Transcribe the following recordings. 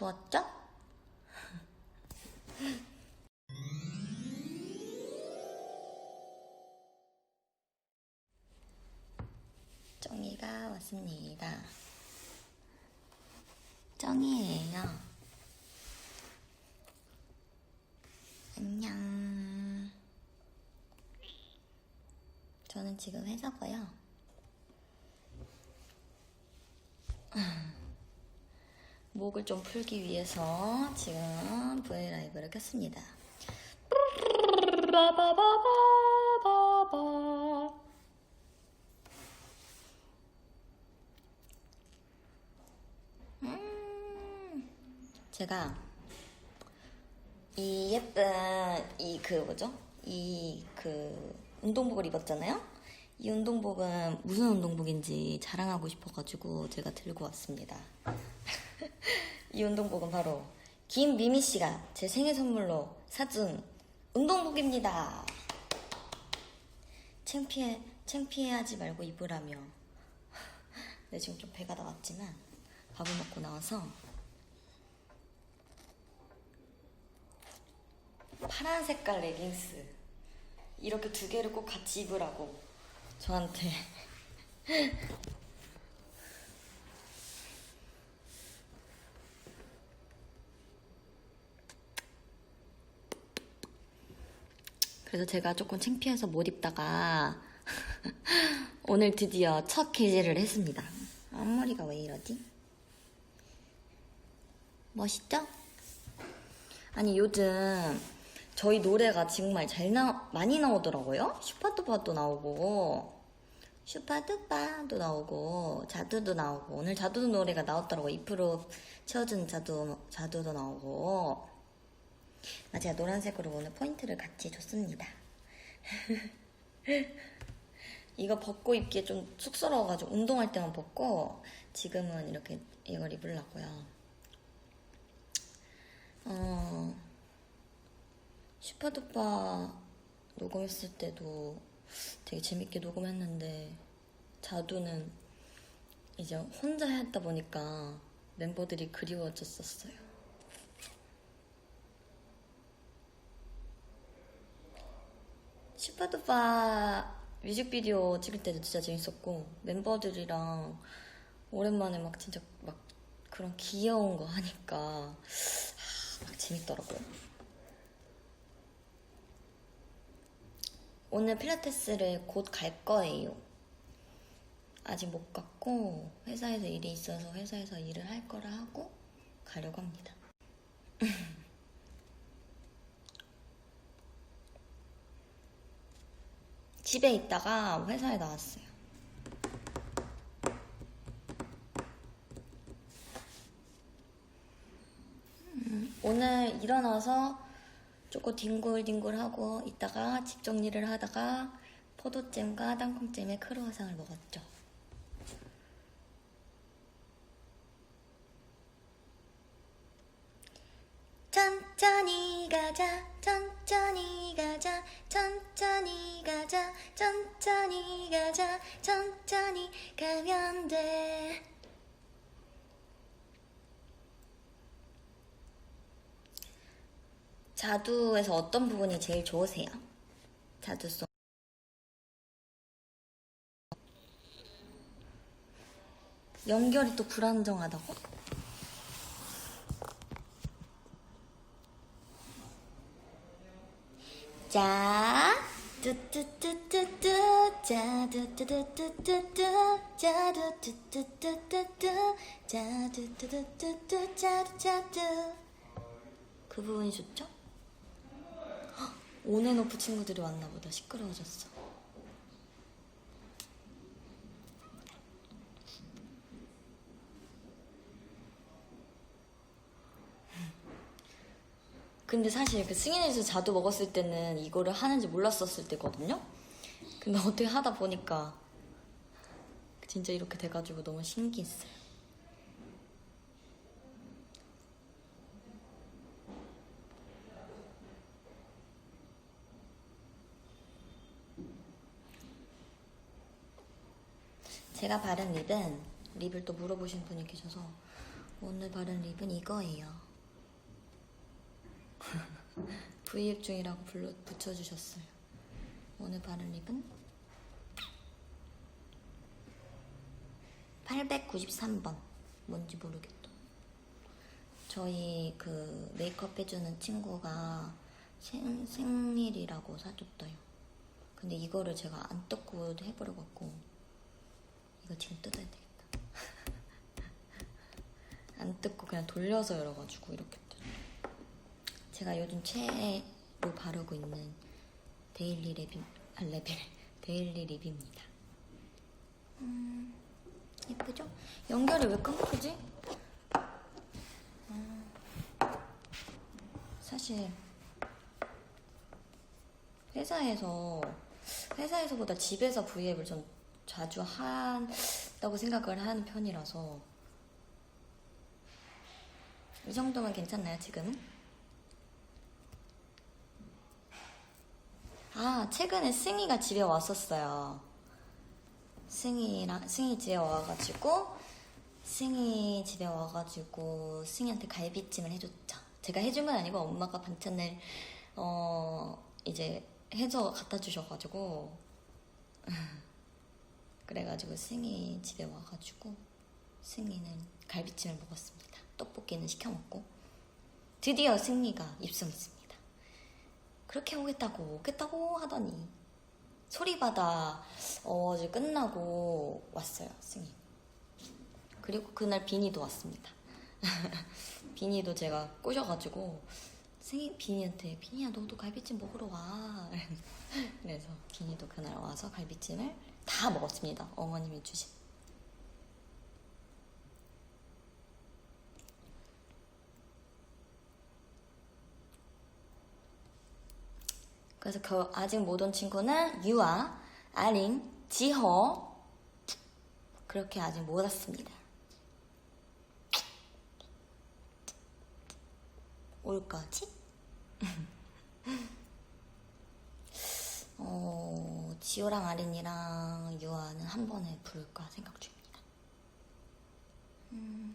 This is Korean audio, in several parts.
부었죠? 쩡이가 왔습니다. 쩡이에요. 안녕. 저는 지금 회사고요. 목을 좀 풀기 위해서 지금 브이 라이브를 켰습니다. 바바바바바바. 음, 제가 이 예쁜 이 그 뭐죠? 이 그 운동복을 입었잖아요. 이 운동복은 무슨 운동복인지 자랑하고 싶어가지고 제가 들고 왔습니다. 이 운동복은 바로 김미미 씨가 제 생일 선물로 사준 운동복입니다. 창피해 창피해하지 말고 입으라며. 네 지금 좀 배가 나왔지만 밥을 먹고 나와서 파란 색깔 레깅스 이렇게 두 개를 꼭 같이 입으라고 저한테 그래서 제가 조금 창피해서 못 입다가 오늘 드디어 첫 게재를 했습니다. 앞머리가 왜 이러지? 멋있죠? 아니 요즘 저희 노래가 정말 잘 나, 많이 나오더라고요. 슈파두파도 나오고 슈파두파도 나오고 자두도 나오고 오늘 자두 노래가 나왔더라고. 2% 채워준 자두 자두도 나오고 아 제가 노란색으로 오늘 포인트를 같이 줬습니다. 이거 벗고 입기에 좀 쑥스러워가지고 운동할 때만 벗고 지금은 이렇게 이걸 입으려고요. 어, 슈퍼두파 녹음했을 때도 되게 재밌게 녹음했는데 자두는 이제 혼자 했다 보니까 멤버들이 그리워졌었어요. 슈퍼두파 뮤직비디오 찍을 때도 진짜 재밌었고 멤버들이랑 오랜만에 막 진짜 막 그런 귀여운 거 하니까 하, 막 재밌더라고요. 오늘 필라테스를 곧 갈 거예요. 아직 못 갔고 회사에서 일이 있어서 회사에서 일을 할 거라 하고 가려고 합니다. 집에 있다가 회사에 나왔어요. 음, 오늘 일어나서 조금 뒹굴뒹굴하고 있다가 집 정리를 하다가 포도잼과 땅콩잼의 크루아상을 먹었죠. 천천히 가자, 천천히 가자, 천천히 가면 돼. 자두에서 어떤 부분이 제일 좋으세요? 자두송. 연결이 또 불안정하다고? 자, 그 부분이 좋죠? 헉, 온앤오프 친구들이 왔나 보다. 시끄러워졌어. 근데 사실 그 승인해서 자두 먹었을 때는 이거를 하는지 몰랐었을 때거든요? 근데 어떻게 하다 보니까 진짜 이렇게 돼가지고 너무 신기했어요. 제가 바른 립은 립을 또 물어보신 분이 계셔서 오늘 바른 립은 이거예요. V앱 중이라고 불러 붙여주셨어요. 오늘 바른 립은 893번. 뭔지 모르겠다. 저희 그 메이크업 해주는 친구가 생, 생일이라고 사줬어요. 근데 이거를 제가 안 뜯고 해버려갖고 이거 지금 뜯어야 되겠다. 안 뜯고 그냥 돌려서 열어가지고 이렇게. 제가 요즘 최애로 바르고 있는 데일리 랩이 아 랩이 데일리 립입니다. 음, 예쁘죠? 연결이 왜 끊기지? 음, 사실 회사에서 회사에서보다 집에서 브이앱을 좀 자주 한다고 생각을 하는 편이라서 이 정도면 괜찮나요 지금은? 아 최근에 승희가 집에 왔었어요. 승희랑 승희 집에 와가지고 승희 집에 와가지고 승희한테 갈비찜을 해줬죠. 제가 해준 건 아니고 엄마가 반찬을 어 이제 해서 갖다 주셔가지고 그래가지고 승희 집에 와가지고 승희는 갈비찜을 먹었습니다. 떡볶이는 시켜 먹고 드디어 승리가 입성했습니다. 그렇게 오겠다고 오겠다고 하더니 소리바다 어제 끝나고 왔어요 승희. 그리고 그날 비니도 왔습니다. 비니도 제가 꼬셔가지고 승희 비니한테 비니야 너도 갈비찜 먹으러 와. 그래서 비니도 그날 와서 갈비찜을 다 먹었습니다. 어머님이 주신. 그래서 그 아직 못 온 친구는 유아, 아린, 지호 그렇게 아직 못 왔습니다. 올 거지? 어, 지호랑 아린이랑 유아는 한 번에 부를까 생각 중입니다. 음.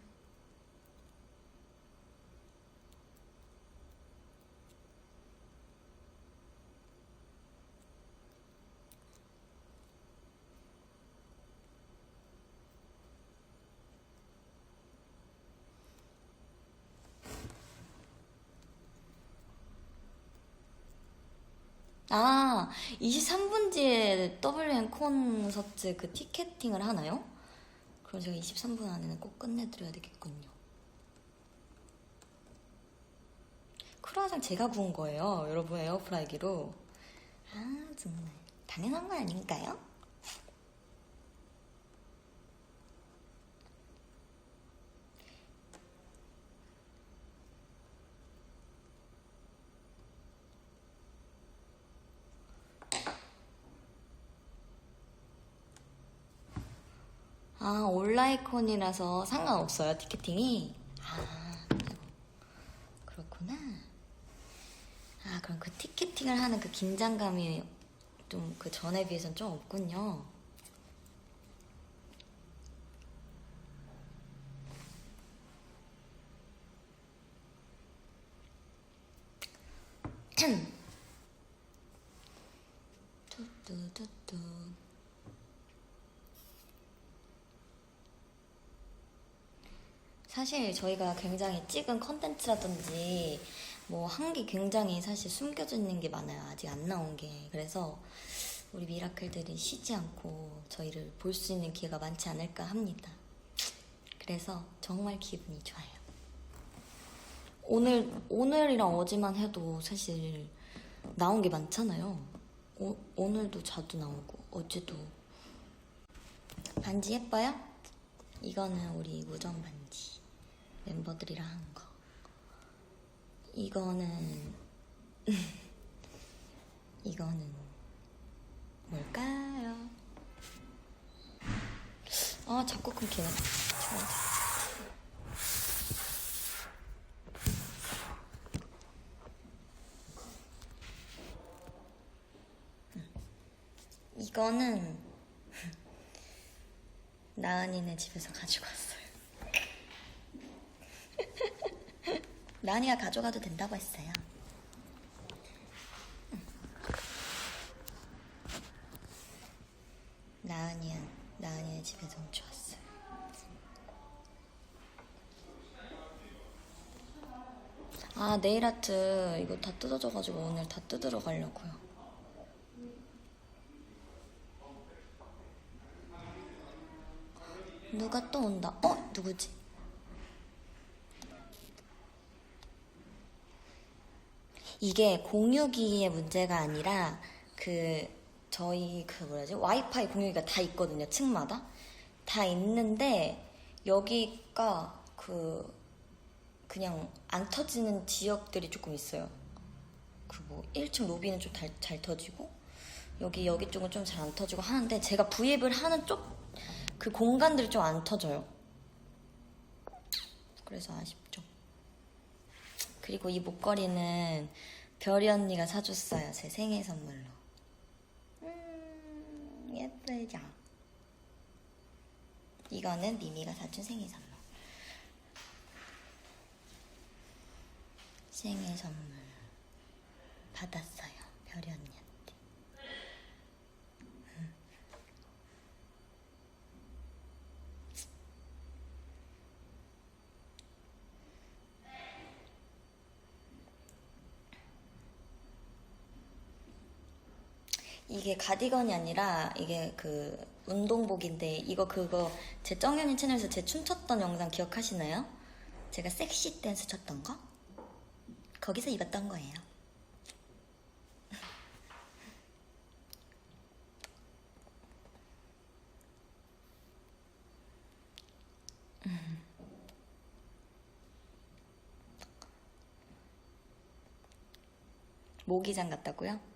아, 23분 뒤에 WN 콘서트 그 티켓팅을 하나요? 그럼 제가 23분 안에는 꼭 끝내드려야 되겠군요. 크루아상 제가 구운 거예요. 여러분 에어프라이기로. 아, 정말. 당연한 거 아닌가요? 아, 온라인콘이라서 상관없어요, 티켓팅이? 아. 그렇구나. 아, 그럼 그 티켓팅을 하는 그 긴장감이 좀 그 전에 비해서는 좀 없군요. 뚜뚜뚜뚜. 사실 저희가 굉장히 찍은 컨텐츠라든지 뭐 한 게 굉장히 사실 숨겨져 있는 게 많아요. 아직 안 나온 게. 그래서 우리 미라클들이 쉬지 않고 저희를 볼 수 있는 기회가 많지 않을까 합니다. 그래서 정말 기분이 좋아요. 오늘, 오늘이랑 어제만 해도 사실 나온 게 많잖아요. 오, 오늘도 자두 나오고, 어제도. 반지 예뻐요? 이거는 우리 우정 반지. 멤버들이랑 한 거. 이거는 이거는 뭘까요? 아 자꾸 끊기네. 음. 이거는 나은이네 집에서 가지고 왔어요. 나은이가 가져가도 된다고 했어요. 나은이는 나은이의 집에서 훔쳐왔어요. 아 네일 아트 이거 다 뜯어져가지고 오늘 다 뜯으러 가려고요. 누가 또 온다? 어 누구지? 이게 공유기의 문제가 아니라 그 저희 그 뭐라지? 와이파이 공유기가 다 있거든요 층마다. 다 있는데 여기가 그 그냥 안 터지는 지역들이 조금 있어요. 그 뭐 1층 로비는 좀잘 터지고 여기 여기 쪽은 좀 잘 안 터지고 하는데 제가 구입을 하는 쪽 그 공간들이 좀 안 터져요. 그래서 아쉽죠 그리고 이 목걸이는 별이 언니가 사줬어요. 제 생일 선물로. 음, 예쁘죠? 이거는 미미가 사준 생일 선물. 생일 선물 받았어요. 별이 언니한테. 이게 가디건이 아니라 이게 그 운동복인데 이거 그거 제 정연이 채널에서 제 춤췄던 영상 기억하시나요? 제가 섹시 댄스 췄던 거? 거기서 입었던 거예요. 모기장 같다고요?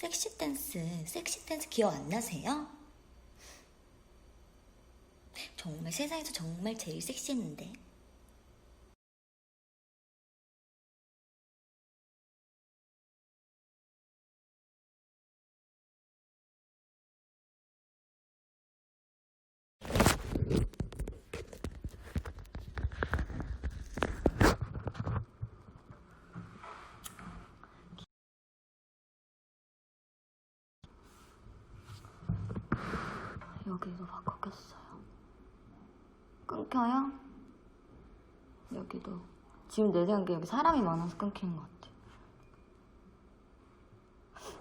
섹시 댄스, 섹시 댄스 기억 안 나세요? 정말 세상에서 정말 제일 섹시했는데. 여기도 바꿔 꼈어요. 끊겨요? 여기도. 지금 내 생각에 여기 사람이 많아서 끊기는 것 같아.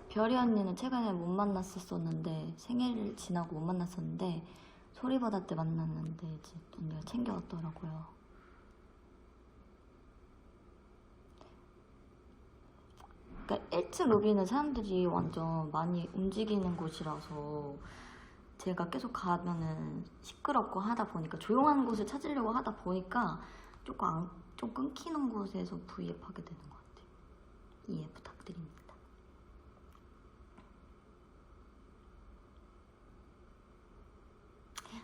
별이 언니는 최근에 못 만났었었는데 생일 지나고 못 만났었는데 소리바다 때 만났는데 이제 언니가 챙겨왔더라고요. 그러니까 1층 로비는 사람들이 완전 많이 움직이는 곳이라서 제가 계속 가면은 시끄럽고 하다 보니까 조용한 곳을 찾으려고 하다 보니까 조금 안, 좀 끊기는 곳에서 V앱 하게 되는 것 같아요. 이해 부탁드립니다.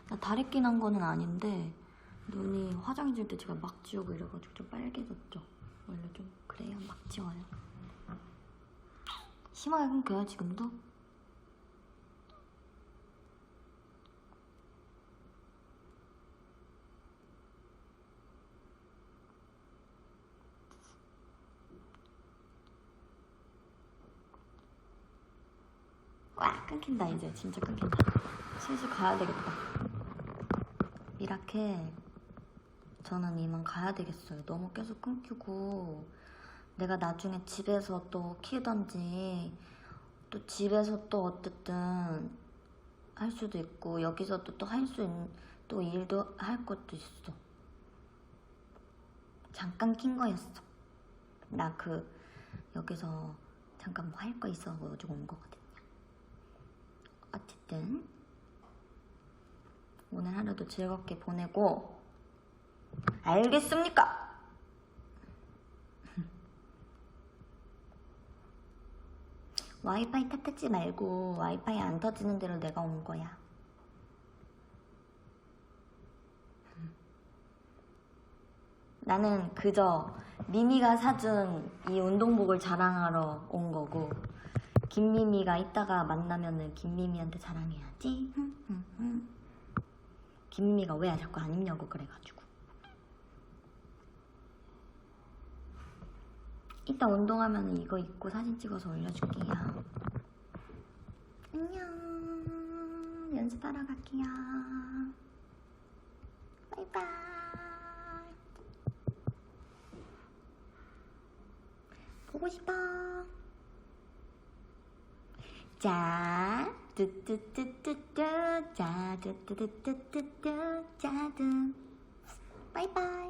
나 다래끼 난 거는 아닌데 눈이 화장 지울 때 제가 막 지우고 이래가지고 좀 빨개졌죠. 원래 좀 그래요. 막 지워요. 심하게 끊겨요 지금도? 와 끊긴다 이제. 진짜 끊긴다. 슬슬 가야 되겠다. 이렇게 저는 이만 가야 되겠어요. 너무 계속 끊기고 내가 나중에 집에서 또 키우던지 또 집에서 또 어쨌든 할 수도 있고 여기서도 또할 수 있는 또 일도 할 것도 있어. 잠깐 킨 거였어. 나 그 여기서 잠깐 뭐 할 거 있어가지고 온 거거든요 어쨌든 오늘 하루도 즐겁게 보내고 알겠습니까? 와이파이 탓하지 말고 와이파이 안 터지는 대로 내가 온 거야. 나는 그저 미미가 사준 이 운동복을 자랑하러 온 거고 김미미가 이따가 만나면은 김미미한테 자랑해야지. 흠, 흠, 흠. 김미미가 왜 자꾸 안 입냐고 그래가지고. 이따 운동하면 이거 입고 사진 찍어서 올려줄게요. 안녕. 연습하러 갈게요. 바이바이. 보고 싶어. 자, 뚜뚜뚜뚜뚜, 자, 뚜뚜뚜뚜뚜뚜, 자, 뚜. 바이바이.